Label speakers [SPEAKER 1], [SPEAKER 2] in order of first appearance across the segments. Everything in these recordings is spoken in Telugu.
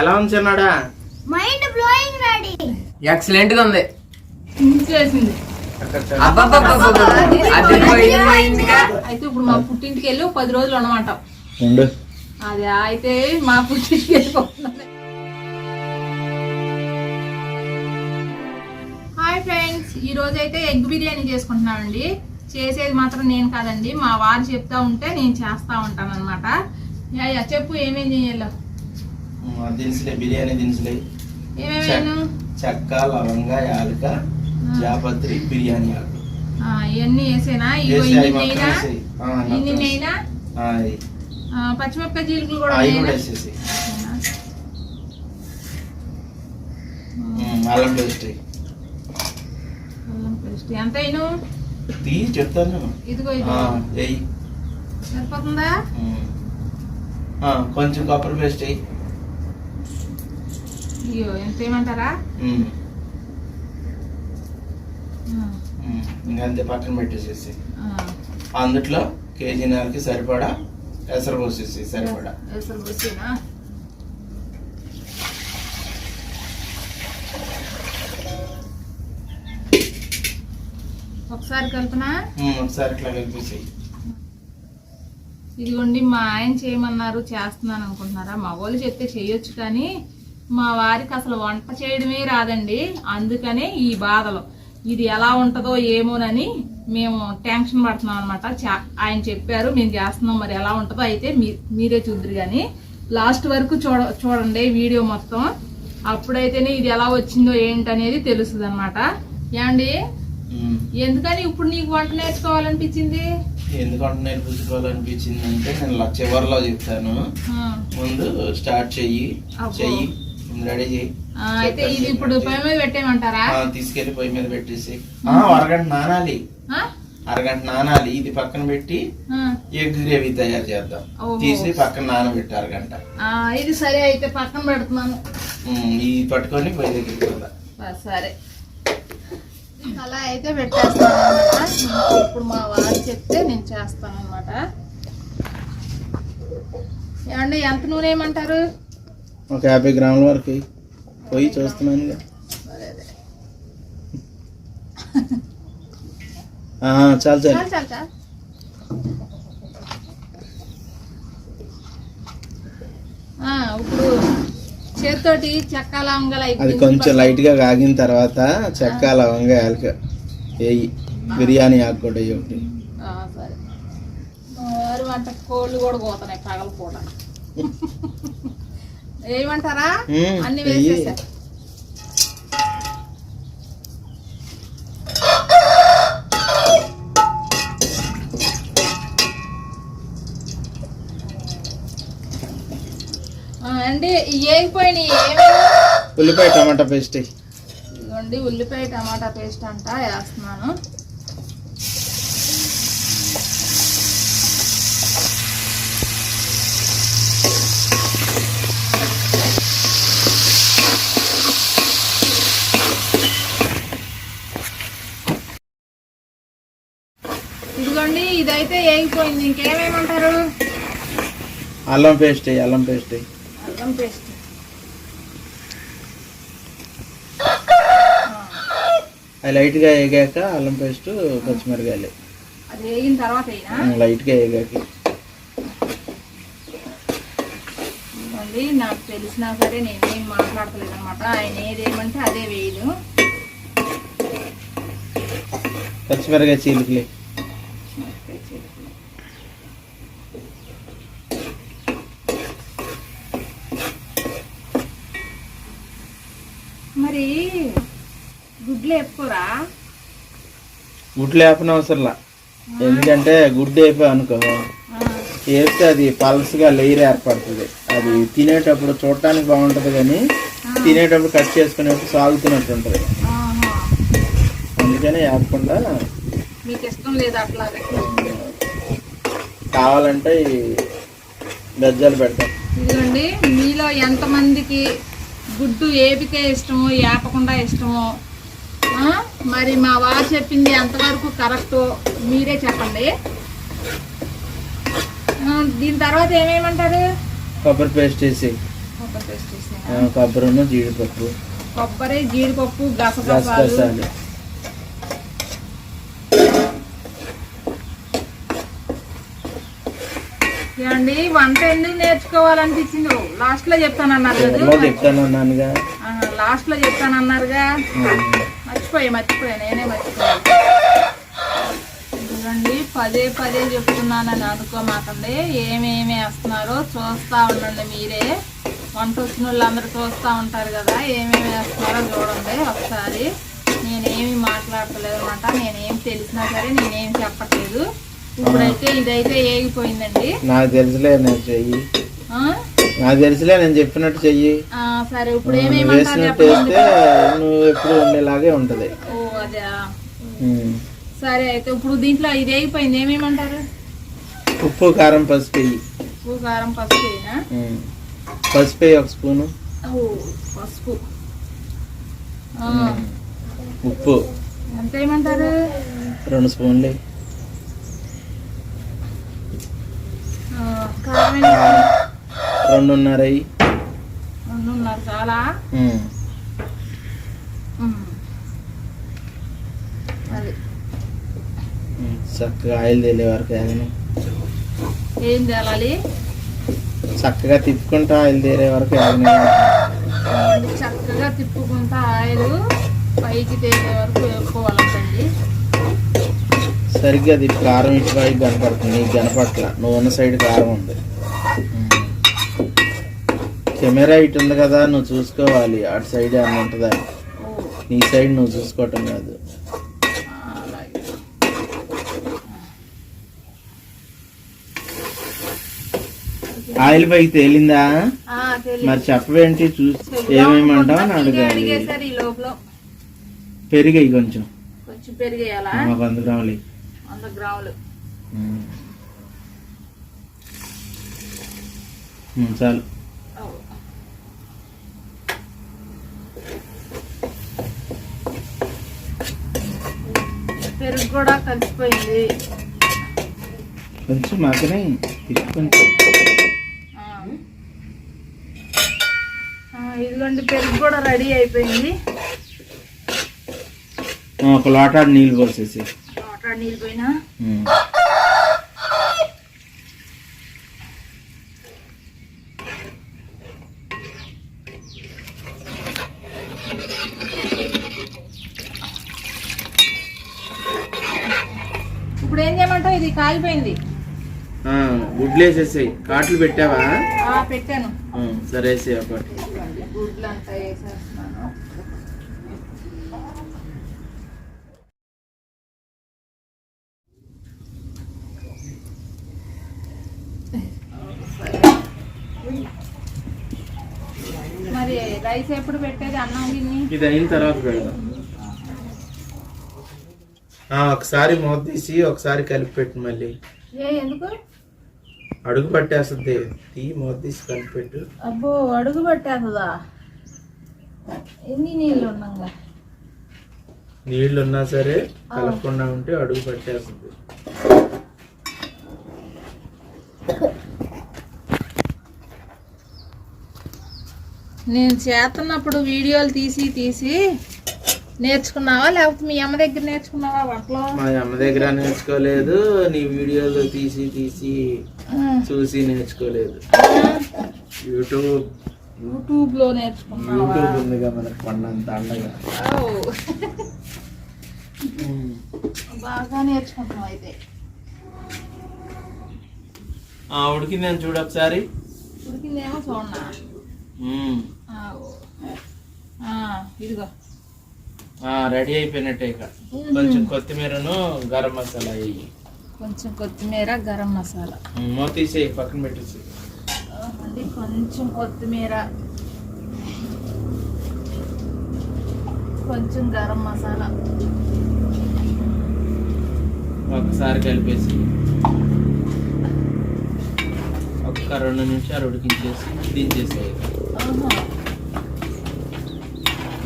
[SPEAKER 1] ఎలా ఉంచున్నాడా
[SPEAKER 2] మైండ్ బ్లోయింగ్ రెడీ
[SPEAKER 3] ఎక్సలెంట్గా ఉంది.
[SPEAKER 4] చేసింది. అయితే ఇప్పుడు మా పుట్టింటికి వెళ్ళి పది రోజులు అనమాట అది అయితే మా పుట్టింటికి వెళ్ళిపోతున్నాను. హాయ్ ఫ్రెండ్స్ ఈ రోజు అయితే ఎగ్ బిర్యానీ చేసుకుంటున్నామండి చేసేది మాత్రం నేను కాదండి. మా వారు చెప్తా ఉంటే నేను చేస్తా ఉంటాను అనమాట యా చెప్పు ఏమేం చేయాలో
[SPEAKER 1] దినుసులే బిర్యానీ దినుసులే. చెక్క లవంగ యాలక జాపత్రి బిర్యానీ ఆకు.
[SPEAKER 4] ఇవన్నీ వేసేనా? ఇన్ని నెయ్యినా పచ్చిమిరపకాయ జీలకలు కూడా?
[SPEAKER 1] వేసేసి? అల్లం పేస్ట్.
[SPEAKER 4] అల్లం పేస్ట్. ఎంత అయిను
[SPEAKER 1] తీ చెప్తాను.
[SPEAKER 4] ఇదిగో సరిపోతుందా?
[SPEAKER 1] కొంచెం కొబ్బరి పేస్ట్.
[SPEAKER 4] ఎంత ఏమంటారా
[SPEAKER 1] ఉమ్,
[SPEAKER 4] ఆ,
[SPEAKER 1] ఉమ్. ఇంకా అంతే పక్కన పెట్టేసేసి.
[SPEAKER 4] ఆ.
[SPEAKER 1] అందుట్లో కేజీ నెలకి సరిపడా ఎసరు పోసేసి సరిపడా.
[SPEAKER 4] ఎసరు పోసేనా? ఒకసారి కలుపునా?
[SPEAKER 1] ఉమ్, ఒకసారి ఇట్లా కలిపేసి
[SPEAKER 4] ఇదిగోండి మా ఆయన చేయమన్నారు చేస్తున్నాను అనుకుంటున్నారా? మా వాళ్ళు చెప్తే చేయొచ్చు కానీ మా వారికి అసలు వంట చేయడమే రాదండి. అందుకనే ఈ బాధలు. ఇది ఎలా ఉంటుందో ఏమోనని మేము టెన్షన్ పడుతున్నాం అనమాట ఆయన చెప్పారు మేము చేస్తున్నాం మరి ఎలా ఉంటుందో అయితే మీరే చూద్దరు కానీ లాస్ట్ వరకు చూడ చూడండి వీడియో మొత్తం. అప్పుడైతేనే ఇది ఎలా వచ్చిందో ఏంటనేది తెలుస్తుంది అనమాట ఏమండి. ఎందుకని ఇప్పుడు నీకు వంట నేర్చుకోవాలనిపించింది?
[SPEAKER 1] ఎందుకంటే నేర్పించుకోవాలనిపించింది అంటే నేను చివరిలో చెప్తాను. ముందు స్టార్ట్ చెయ్యి. చెయ్యి. రెడీ. చెయ్యి
[SPEAKER 4] ఆ, అయితే ఇది ఇప్పుడు పొయ్యి మీద పెట్టేయమంటారా?
[SPEAKER 1] ఆ, తీసుకెళ్ళి పొయ్యి మీద పెట్టేసి ఆ, అరగంట నానాలి.
[SPEAKER 4] ఆ?
[SPEAKER 1] అరగంట నానాలి. ఇది పక్కన పెట్టి. ఎగ్ గ్రేవీ తయారు చేద్దాం. తీసి పక్కన నానబెట్టి అరగంట.
[SPEAKER 4] ఆ, ఇది సరే అయితే పక్కన పెడుతున్నాను.
[SPEAKER 1] ఇది పట్టుకొని పొయ్యి దగ్గరికి వెళ్దాం
[SPEAKER 4] ఆ, సరే. అలా అయితే పెట్టేస్తాను అనమాట ఇప్పుడు మా వారు చెప్తే నేను చేస్తాను అనమాట ఏమండి ఎంత నూనె ఏమంటారు
[SPEAKER 1] ఒక యాభై గ్రాముల వరకు పొయ్యి చూస్తున్నాను చాలు చాలు.
[SPEAKER 4] చాలు చాలు చాలు. ఆ, ఇప్పుడు చేతితోటి చెక్క లవంగలు
[SPEAKER 1] అది కొంచెం లైట్గా కాగిన తర్వాత చెక్క లవంగా వేయి. బిర్యానీ ఆకు కూడా వేయి ఒకటి.
[SPEAKER 4] ఆ, సరే. మా వారు వంట కోళ్ళు కూడా పోతున్నాయి పగల పూట ఏమంటారా? అన్ని. వేసేసా. అండి ఏగిపోయినాయి ఏమేమి?
[SPEAKER 1] ఉల్లిపాయ టమాటా పేస్ట్.
[SPEAKER 4] ఇదిగోండి ఉల్లిపాయ టమాటా పేస్ట్ అంట వేస్తున్నాను ఇదిగోండి ఏగిపోయింది ఇంకేమేమంటారు?
[SPEAKER 1] అల్లం పేస్ట్ అల్లం పేస్ట్.
[SPEAKER 4] అల్లం పేస్ట్.
[SPEAKER 1] అది లైట్గా వేగాక అల్లం పేస్ట్ పచ్చిమిరకాయలు.
[SPEAKER 4] అది వేగిన తర్వాత అయినా
[SPEAKER 1] ఉమ్, లైట్గా వేగాక
[SPEAKER 4] నాకు తెలిసినా సరే నేనేం మాట్లాడతలేదు అనమాట ఆయన ఏదేమంటే అదే వేయదు
[SPEAKER 1] పచ్చిమిరకాయ చీలికలే.
[SPEAKER 4] మరి గుడ్లు ఎప్పుకోరా
[SPEAKER 1] గుడ్లు వేపన అవసరంలా. ఎందుకంటే గుడ్డు వేపా అనుకో వేస్తే అది పల్స్గా లేయర్ ఏర్పడుతుంది. అది తినేటప్పుడు చూడటానికి బాగుంటుంది కానీ తినేటప్పుడు కట్ చేసుకునేటప్పుడు సాగుతున్నట్టు ఉంటుంది. అందుకని వేపకుండా
[SPEAKER 4] మీకు ఇష్టం లేదు అట్లాగే.
[SPEAKER 1] కావాలంటే ఈ గజ్జలు పెడతాం.
[SPEAKER 4] ఇదిగోండి మీలో ఎంతమందికి గుడ్డు ఏపికే ఇష్టమో ఏపకుండా ఇష్టమో? మరి మా వారు చెప్పింది ఎంతవరకు కరెక్టో మీరే చెప్పండి. దీని తర్వాత ఏమేమంటారు?
[SPEAKER 1] కొబ్బరి పేస్ట్ వేసి
[SPEAKER 4] కొబ్బరి పేస్ట్
[SPEAKER 1] ఆ,
[SPEAKER 4] వేసాను
[SPEAKER 1] కొబ్బరిను జీడిపప్పు.
[SPEAKER 4] కొబ్బరి జీడిపప్పు గసగసాలు. ఏమండి వంట ఎందుకు నేర్చుకోవాలనిపించింది లాస్ట్లో
[SPEAKER 1] ఎవరిలో
[SPEAKER 4] కదా.
[SPEAKER 1] చెప్తానన్నానుగా
[SPEAKER 4] లాస్ట్లో చెప్తానన్నారుగా
[SPEAKER 1] ఉమ్.
[SPEAKER 4] మర్చిపోయా మర్చిపోయా నేనే మర్చిపోయా. చూడండి పదే పదే చెప్తున్నానని అనుకోమాకండి. ఏమేమి వేస్తున్నారో చూస్తా ఉండండి మీరే. వంట వచ్చిన వాళ్ళందరూ చూస్తూ ఉంటారు కదా ఏమేమి వేస్తున్నారో చూడండి ఒకసారి. నేనేమి మాట్లాడతలేదు అనమాట నేనేం తెలిసినా సరే నేనేం చెప్పట్లేదు. ఇప్పుడైతే ఇదైతే ఏగిపోయిందండి.
[SPEAKER 1] నాకు తెలుసులే నేను చెయ్యి? నాకు తెలుసులే నేను చెప్పినట్టు చెయ్యి.
[SPEAKER 4] సరే ఇప్పుడు
[SPEAKER 1] వేసినట్టు వేస్తే నువ్వు ఎప్పుడు ఉండేలాగే ఉంటది.
[SPEAKER 4] ఓ అదే. సరే అయితే ఇప్పుడు దీంట్లో ఇది అయిపోయింది ఏమేమంటారు?
[SPEAKER 1] ఉప్పు కారం పసుపు వెయ్యి
[SPEAKER 4] ఉప్పు కారం పసుపు వేయనా?
[SPEAKER 1] పసుపు వెయ్యి ఒక స్పూను.
[SPEAKER 4] ఓ పసుపు.
[SPEAKER 1] ఉప్పు.
[SPEAKER 4] ఎంత వేయమంటారు
[SPEAKER 1] రెండు స్పూన్లు వెయ్యి.
[SPEAKER 4] ఆ, కారం ఎన్ని?
[SPEAKER 1] రెండున్నర.
[SPEAKER 4] రెండున్నర చాలా.
[SPEAKER 1] చక్కగా ఆయిల్ తేలే వరకు
[SPEAKER 4] ఏం తేలాలి?
[SPEAKER 1] చక్కగా తిప్పుకుంటా ఆయిల్ తేలే వరకు
[SPEAKER 4] చక్కగా తిప్పుకుంటా ఆయిల్ పైకి తేలే వరకు వేసుకోవాలంటండి
[SPEAKER 1] సరిగ్గా తిప్పి కారం ఇటు వైపు కనపడుతుంది నీకు కనపట్ల నువ్వు ఉన్న సైడ్ కారం ఉంది. కెమెరా ఇటు ఉంది కదా నువ్వు చూసుకోవాలి. అటు సైడ్ అన్న ఉంటుందా? నీ సైడ్ నువ్వు చూసుకోవటం కాదు. ఆయిల్ పైకి తేలిందా. మరి చెప్పవేంటి? చూసి ఏమేమంటావు అని అడగాలి
[SPEAKER 4] లోపల.
[SPEAKER 1] పెరిగాయి కొంచెం. వంద గ్రాములు.
[SPEAKER 4] వంద
[SPEAKER 1] చాలు
[SPEAKER 4] పెరుగు కూడా కలిసిపోయింది.
[SPEAKER 1] కొంచెం మాత్రమే
[SPEAKER 4] ఇదిగోండి పెరుగు కూడా రెడీ అయిపోయింది.
[SPEAKER 1] ఒక లోటాడు నీళ్ళు పోసేసి.
[SPEAKER 4] వాటర్ నీళ్ళు పోయినా
[SPEAKER 1] ఉమ్.
[SPEAKER 4] ఇప్పుడు ఏం చేయమంటావు ఇది కాలిపోయింది.
[SPEAKER 1] ఆ, గుడ్లు వేసేసాయి కాట్లు పెట్టావా?
[SPEAKER 4] ఆ, పెట్టాను.
[SPEAKER 1] సరే ఒకటి
[SPEAKER 4] మరి రైస్ ఎప్పుడు పెట్టేది? అన్నం గిన్ని?
[SPEAKER 1] ఇది అయిన తర్వాత పెడదాం. ఒకసారి మూత తీసి ఒకసారి కలిపి పెట్టు మళ్ళీ. అడుగు పట్టేస్తుంది. తీ మూత తీసి కలిపి పెట్టు.
[SPEAKER 4] అబ్బో అడుగు పట్టేస్తుందా? ఎన్ని నీళ్ళు ఉన్నాగా?
[SPEAKER 1] నీళ్ళు ఉన్నా సరే కలపకుండా ఉంటే అడుగు పట్టేస్తుంది.
[SPEAKER 4] నేను చేస్తున్నప్పుడు వీడియోలు తీసి తీసి నేర్చుకున్నావా? లేకపోతే మీ అమ్మ దగ్గర నేర్చుకున్నావా వంటలో?
[SPEAKER 1] మా అమ్మ దగ్గర నేర్చుకోలేదు నీ వీడియోలు తీసి తీసి చూసి నేర్చుకోలేదు. యూట్యూబ్.
[SPEAKER 4] యూట్యూబ్లో నేర్చుకున్నావా?
[SPEAKER 1] యూట్యూబ్ ఉందిగా మనకు పండంత అండగా.
[SPEAKER 4] ఓ. బాగా నేర్చుకుంటున్నావు అయితే.
[SPEAKER 1] ఆ, ఉడికిందని చూడు ఒకసారి.
[SPEAKER 4] ఉడికిందేమో చూడనా ఇదిగో.
[SPEAKER 1] రెడీ అయిపోయినట్టే ఇక. కొంచెం కొత్తిమీరను గరం మసాలా వేయి.
[SPEAKER 4] కొంచెం కొత్తిమీర గరం మసాలా.
[SPEAKER 1] మ్మ్, మూత తీసేయి పక్కన పెట్టేసి
[SPEAKER 4] కొంచెం కొత్తిమీర. కొంచెం గరం మసాలా.
[SPEAKER 1] ఒకసారి కలిపేసి ఒక్క రెండు నిమిషాలు ఉడికించేసి దించేసేయి.
[SPEAKER 4] ఆహా.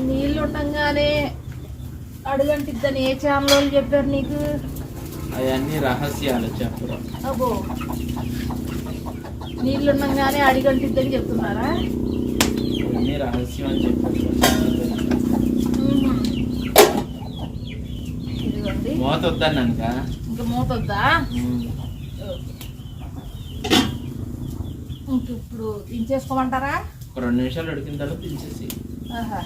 [SPEAKER 4] నీళ్ళు ఉండగానే అడుగంటిద్దని ఏ ఛానల్ చెప్పారు నీకు?
[SPEAKER 1] అవన్నీ రహస్యాలు చెప్పరు?
[SPEAKER 4] అబ్బో. నీళ్ళు ఉండగానే అడిగంటిద్దని చెప్తున్నారా?
[SPEAKER 1] రహస్యం అని
[SPEAKER 4] ఇదిగోండి.
[SPEAKER 1] మూత వద్దన్నాక
[SPEAKER 4] ఇంకా మూత వద్దా ఇంక ఇప్పుడు దించేసుకోమంటారా
[SPEAKER 1] ఒక రెండు నిమిషాలు ఉడికిన తర్వాత దించేసి
[SPEAKER 4] ఆహా.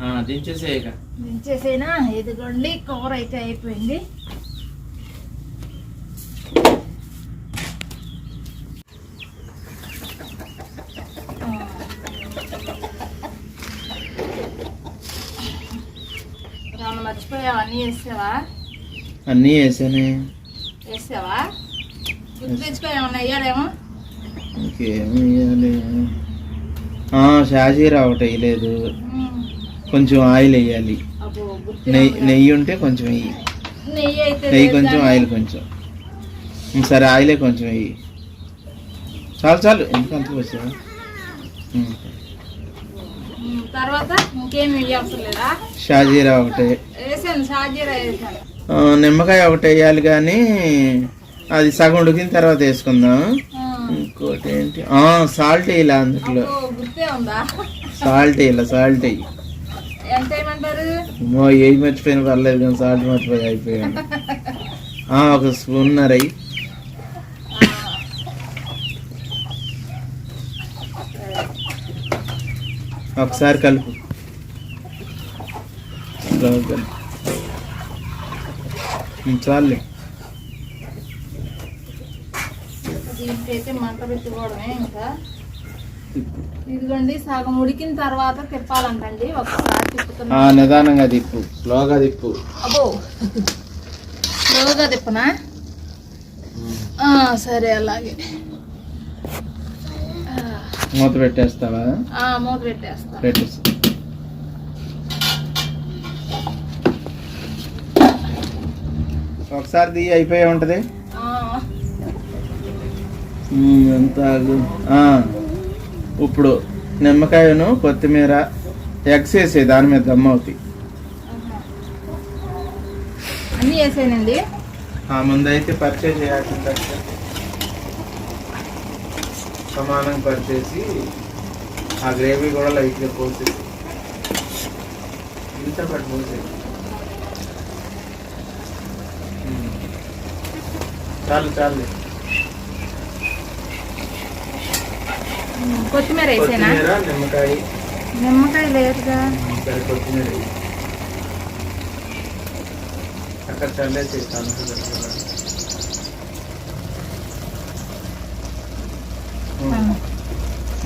[SPEAKER 1] దించేసేయక
[SPEAKER 4] దించేసేనా? ఇదిగోండి కూర అయితే అయిపోయింది. మర్చిపోయావా? అన్నీ వేసావా?
[SPEAKER 1] అన్నీ వేసానే.
[SPEAKER 4] వేసావా? గుర్తు
[SPEAKER 1] వేయాలి? షాజీరా ఒకటి వేయలేదు. కొంచెం ఆయిల్ వేయాలి. నెయ్యి నెయ్యి ఉంటే కొంచెం వెయ్యి
[SPEAKER 4] నెయ్యి
[SPEAKER 1] కొంచెం ఆయిల్ కొంచెం. సరే ఆయిలే కొంచెం వెయ్యి చాలు చాలు. ఎందుకు అంత వచ్చా
[SPEAKER 4] తర్వాత
[SPEAKER 1] షాజీరా ఒకటి. నిమ్మకాయ ఒకటి వేయాలి కానీ అది సగం ఉడికిన తర్వాత వేసుకుందాం. ఇంకోటి ఏంటి? సాల్ట్ వేయాలి అందులో. సాల్ట్ వేయాలి సాల్ట్ వేయి. ఏది మర్చిపోయిన పర్లేదు కానీ సాల్ట్ మర్చిపోయి అయిపోయాను. ఒక స్పూన్ నరై ఒకసారి కలుపు. చాలే
[SPEAKER 4] దీనికైతే మంట పెట్టుకోవడమే ఇంకా. ఇదిగోండి సగం ఉడికిన తర్వాత తిప్పాలంటండి. ఒకసారి తిప్పుతున్నా.
[SPEAKER 1] నిదానంగా తిప్పు. స్లోగా తిప్పు.
[SPEAKER 4] అబ్బో. స్లోగా తిప్పనా? సరే అలాగే.
[SPEAKER 1] మూత పెట్టేస్తావా?
[SPEAKER 4] మూత పెట్టేస్తా.
[SPEAKER 1] పెట్టేసి ఒకసారి దిగి అయిపోయి ఉంటది? ఎంత ఇప్పుడు నిమ్మకాయను కొత్తిమీర ఎగ్స్ వేసే దాని మీద దమ్మ అవుతాయి.
[SPEAKER 4] అన్నీ వేసానండి
[SPEAKER 1] ఆ ముందైతే పర్చేజ్ చేయాల్సింది సమానంగా పరిచేసి ఆ గ్రేవీ కూడా లైట్గా పోసి ఇంత పట్టు పోసి చాలు చాలు
[SPEAKER 4] కొత్తిమీర వేసానా?
[SPEAKER 1] నిమ్మకాయ.
[SPEAKER 4] నిమ్మకాయ లేదుగా.
[SPEAKER 1] కొత్తిమీర. అక్కడ చల్లేసి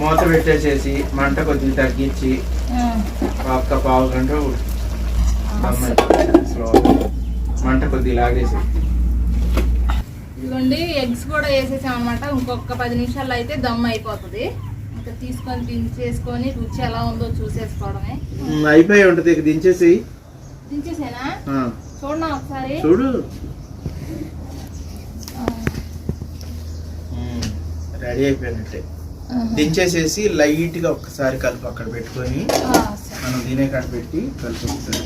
[SPEAKER 1] మూత పెట్టేసేసి మంట కొద్దిగా తగ్గించి. ఒక్క పావు గంట మంట కొద్దిగా లాగేసి
[SPEAKER 4] ఇదిగోండి ఎగ్స్ కూడా వేసేసాం అనమాట ఇంకొక పది నిమిషాల్లో అయితే దమ్ అయిపోతుంది. ఇంకా తీసుకొని దించేసుకొని రుచి ఎలా ఉందో చూసేసుకోవడమే.
[SPEAKER 1] అయిపోయి ఉంటుంది ఇక దించేసి
[SPEAKER 4] దించేసేనా? చూడనా ఒకసారి?
[SPEAKER 1] చూడు. రెడీ అయిపోయినట్టే. దించేసేసి లైట్గా ఒక్కసారి కలుపు అక్కడ పెట్టుకొని. మనం తినే కాడ పెట్టి కలుపు ఒకసారి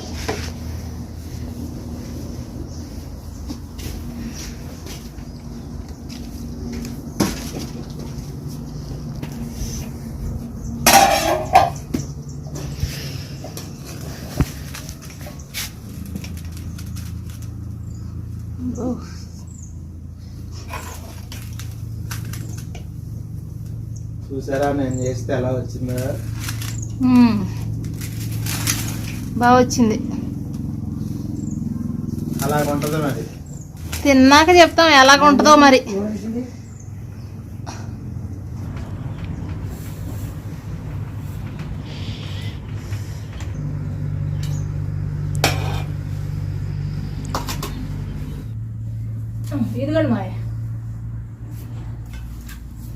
[SPEAKER 1] చూసారా నేను చేస్తే ఎలా వచ్చిందా.
[SPEAKER 4] బాగా వచ్చింది.
[SPEAKER 1] అలాగ ఉంటుంది మరి?
[SPEAKER 4] తిన్నాక చెప్తాం ఎలాగ ఉంటుందో మరి ఇదిగోండి మాయ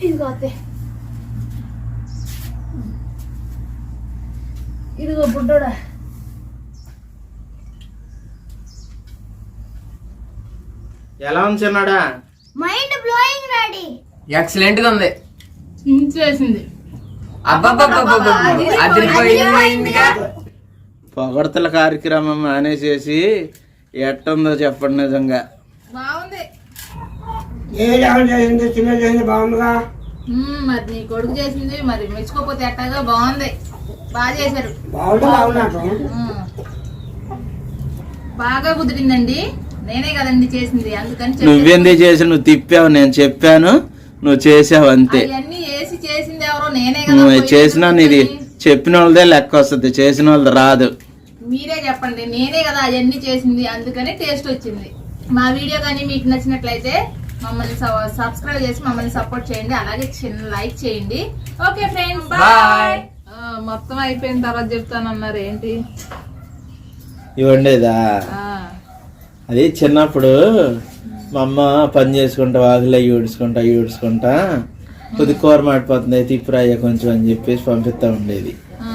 [SPEAKER 4] ఇదిగో అత్తే ఇదిగో బుడ్డోడా.
[SPEAKER 1] ఎలా ఉంచున్నాడా
[SPEAKER 2] మైండ్ బ్లోయింగ్ రెడీ
[SPEAKER 3] ఎక్సలెంట్గా ఉంది.
[SPEAKER 4] చేసింది
[SPEAKER 1] పొగడతల కార్యక్రమం మానేసేసి ఎట్టుందో చెప్పండి నిజంగా.
[SPEAKER 4] బాగుంది.
[SPEAKER 5] ఏ లెవెల్ చేసింది చిన్న చేసింది బాగుందిగా
[SPEAKER 4] మరి నీ కొడుకు చేసింది మరి మెచ్చుకోపోతే ఎట్టాగా బాగుంది. బాగా చేశారు. బాగా కుదిరిందండి. నేనే కదండి చేసింది అందుకని
[SPEAKER 1] నువ్వేంది చేసి నువ్వు తిప్పావు నేను చెప్పాను. నువ్వు చేసావు అంతే.
[SPEAKER 4] అవన్నీ వేసి చేసింది ఎవరో నేనే కదా
[SPEAKER 1] నువ్వు చేసినా నీది. చెప్పిన వాళ్ళదే లెక్క వస్తుంది చేసిన వాళ్ళది రాదు.
[SPEAKER 4] మీరే చెప్పండి నేనే కదా అవన్నీ చేసింది అందుకని టేస్ట్ వచ్చింది. మా వీడియో కానీ మీకు నచ్చినట్లయితే మమ్మల్ని సబ్స్క్రైబ్ చేసి మమ్మల్ని సపోర్ట్ చేయండి. అలాగే చిన్న లైక్ చేయండి. ఓకే ఫ్రెండ్స్ బాయ్ మొత్తం అయిపోయిన తర్వాత చెప్తానన్నారు ఏంటి?
[SPEAKER 1] ఇవ్వండేదా?
[SPEAKER 4] ఆ,
[SPEAKER 1] అది చిన్నప్పుడు మా అమ్మ పని చేసుకుంటా వాకిలో ఈడ్చుకుంటా ఈడ్చుకుంటా కొద్ది కూర మాడిపోతుంది తిప్పురాయ్య కొంచెం అని చెప్పేసి పంపిస్తా ఉండేది.
[SPEAKER 4] ఆ,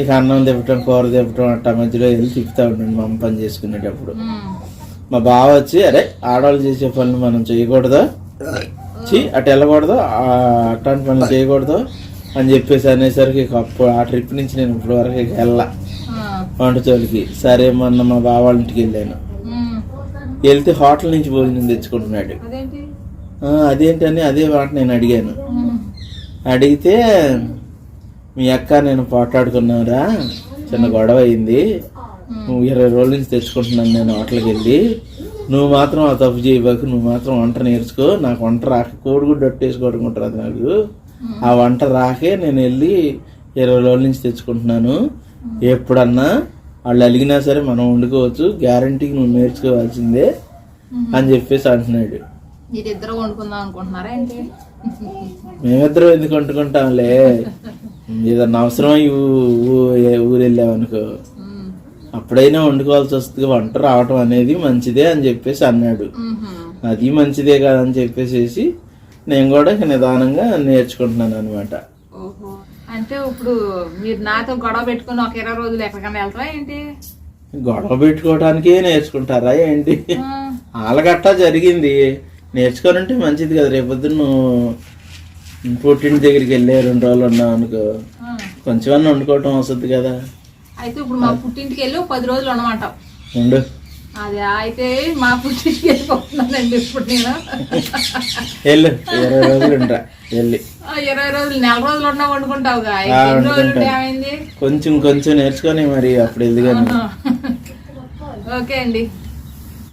[SPEAKER 1] ఇక అన్నం తిప్పటం కూర తిప్పటం అట్టా మధ్యలో వెళ్ళి తిప్పుతా ఉండండి మా అమ్మ పని చేసుకునేటప్పుడు. మా బావ వచ్చి అరే ఆడవాళ్ళు చేసే పనులు మనం చేయకూడదు? చి అటు వెళ్ళకూడదు? ఆ అట్లాంటి పనులు చేయకూడదు? అని చెప్పేసి అనేసరికి అప్పుడు ఆ ట్రిప్ నుంచి నేను ఇప్పటి వరకు వెళ్ళా. వంట చోలికి సరే మొన్న మా బావ వాళ్ళ ఇంటికి వెళ్ళాను. వెళ్తే హోటల్ నుంచి భోజనం తెచ్చుకుంటున్నాడు.
[SPEAKER 4] అదేంటి?
[SPEAKER 1] "ఆ, అదేంటని అదే మాట నేను అడిగాను. అడిగితే మీ అక్క నేను పోట్లాడుకున్నారా చిన్న గొడవ అయింది. నువ్వు ఇరవై రోజుల నుంచి తెచ్చుకుంటున్నాను నేను హోటల్కి వెళ్ళి. నువ్వు మాత్రం ఆ తప్పు చేయబాకు నువ్వు మాత్రం వంట నేర్చుకో. నాకు వంట రాక కోడిగుడ్డు అట్టేసుకోవడం ఉంటుంది నాకు. ఆ వంట రాకే నేను వెళ్ళి ఇరవై రోజుల నుంచి తెచ్చుకుంటున్నాను. ఎప్పుడన్నా వాళ్ళు అలిగినా సరే మనం వండుకోవచ్చు. గ్యారంటీకి నువ్వు నేర్చుకోవాల్సిందే అని చెప్పేసి అంటున్నాడు.
[SPEAKER 4] మీరిద్దరు వండుకుందాం అనుకుంటున్నారా ఏంటి?
[SPEAKER 1] మేమిద్దరం ఎందుకు వండుకుంటాంలే? ఏదన్నా ఏ- ఊరు వెళ్ళామనుకో అప్పుడైనా వండుకోవాల్సి వస్తుంది వంట రావటం అనేది మంచిదే అని చెప్పేసి అన్నాడు. అది మంచిదే కాదని చెప్పేసి నేను కూడా నిదానంగా నేర్చుకుంటున్నాను అనమాట
[SPEAKER 4] అంటే ఇప్పుడు మీరు నాతో గొడవ పెట్టుకుని ఒక ఇరవై రోజులు ఎక్కడికైనా వెళ్తారా ఏంటి?
[SPEAKER 1] గొడవ పెట్టుకోవడానికే నేర్చుకుంటారా ఏంటి? ఆలగట్టా జరిగింది. నేర్చుకోనంటే మంచిది కదా. రేపొద్దు నువ్వు పుట్టింటి దగ్గరికి వెళ్ళే రెండు రోజులు ఉన్నావు అనుకో. కొంచెమన్నా వండుకోవటం వస్తుంది కదా.
[SPEAKER 4] అయితే ఇప్పుడు మా పుట్టింటికి వెళ్ళి పది రోజులు
[SPEAKER 1] ఉండు.
[SPEAKER 4] అది అయితే మా పుట్టింటికి వెళ్ళిపోతున్నానండి ఇప్పుడు నేను.
[SPEAKER 1] ఇరవై రోజులు ఉంటా వెళ్ళి.
[SPEAKER 4] ఆ, ఇరవై రోజులు నెల రోజులు ఉన్నా వండుకుంటావుగా
[SPEAKER 1] ఆ,
[SPEAKER 4] అయితే ఎన్ని రోజులు
[SPEAKER 1] వండుకుంటా.
[SPEAKER 4] ఉంటే ఏమైంది?
[SPEAKER 1] కొంచెం కొంచెం నేర్చుకొని మరి అప్పుడు
[SPEAKER 4] ఓకే అండి.